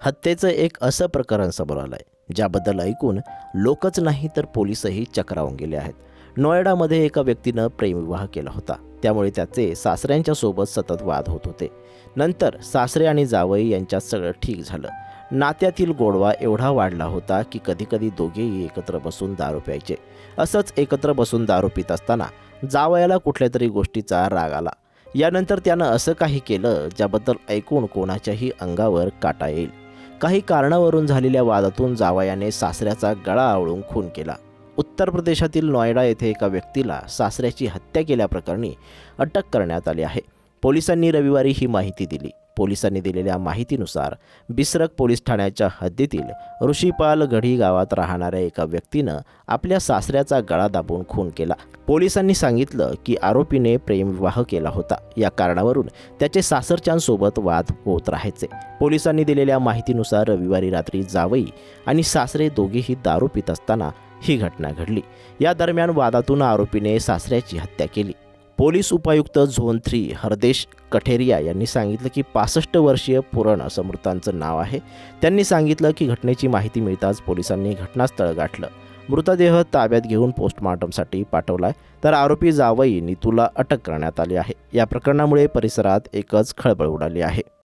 हत्येचं एक असं प्रकरण समोर आलं आहे ज्याबद्दल ऐकून लोकच नाही तर पोलीसही चक्रावून गेले आहेत. नोएडामध्ये एका व्यक्तीनं प्रेमविवाह केला होता. त्यामुळे त्याचे सासऱ्यांच्या सोबत सतत वाद होत होते. नंतर सासरे आणि जावई यांच्यात सगळं ठीक झालं. नात्यातील गोडवा एवढा वाढला होता की कधीकधी दोघेही एकत्र बसून दारू प्यायचे. असंच एकत्र बसून दारू पित असताना जावयाला कुठल्या तरी गोष्टीचा राग आला. यानंतर त्यानं असं काही केलं ज्याबद्दल ऐकून कोणाच्याही अंगावर काटा येईल. काही कारणावरून झालेल्या वादातून जावयाने सासऱ्याचा गळा आवळून खून केला. उत्तर प्रदेशातील नोएडा येथे एका व्यक्तीला सासऱ्याची हत्या केल्याप्रकरणी अटक करण्यात आली आहे. पोलिसांनी रविवारी ही माहिती दिली. पोलिसांनी दिलेल्या माहितीनुसार बिसरक पोलीस ठाण्याच्या हद्दीतील ऋषीपाल गढी गावात राहणाऱ्या एका व्यक्तीनं आपल्या सासऱ्याचा गळा दाबून खून केला. पोलिसांनी सांगितलं की आरोपीने प्रेमविवाह केला होता. या कारणावरून त्याचे सासरच्यांसोबत वाद होत राहायचे. पोलिसांनी दिलेल्या माहितीनुसार रविवारी रात्री जावई आणि सासरे दोघेही दारू पित असताना ही घटना घडली. या दरम्यान वादातून आरोपीने सासऱ्याची हत्या केली. पोलीस उपायुक्त झोन थ्री हरदेश कठेरिया यांनी सांगितलं की पासष्ट वर्षीय पुरण असं मृतांचं नाव आहे. त्यांनी सांगितलं की घटनेची माहिती मिळताच पोलिसांनी घटनास्थळ गाठलं. मृतदेह ताब्यात घेऊन पोस्टमॉर्टमसाठी पाठवलाय तर आरोपी जावई नितूला अटक करण्यात आली आहे. या प्रकरणामुळे परिसरात एकच खळबळ उडाली आहे.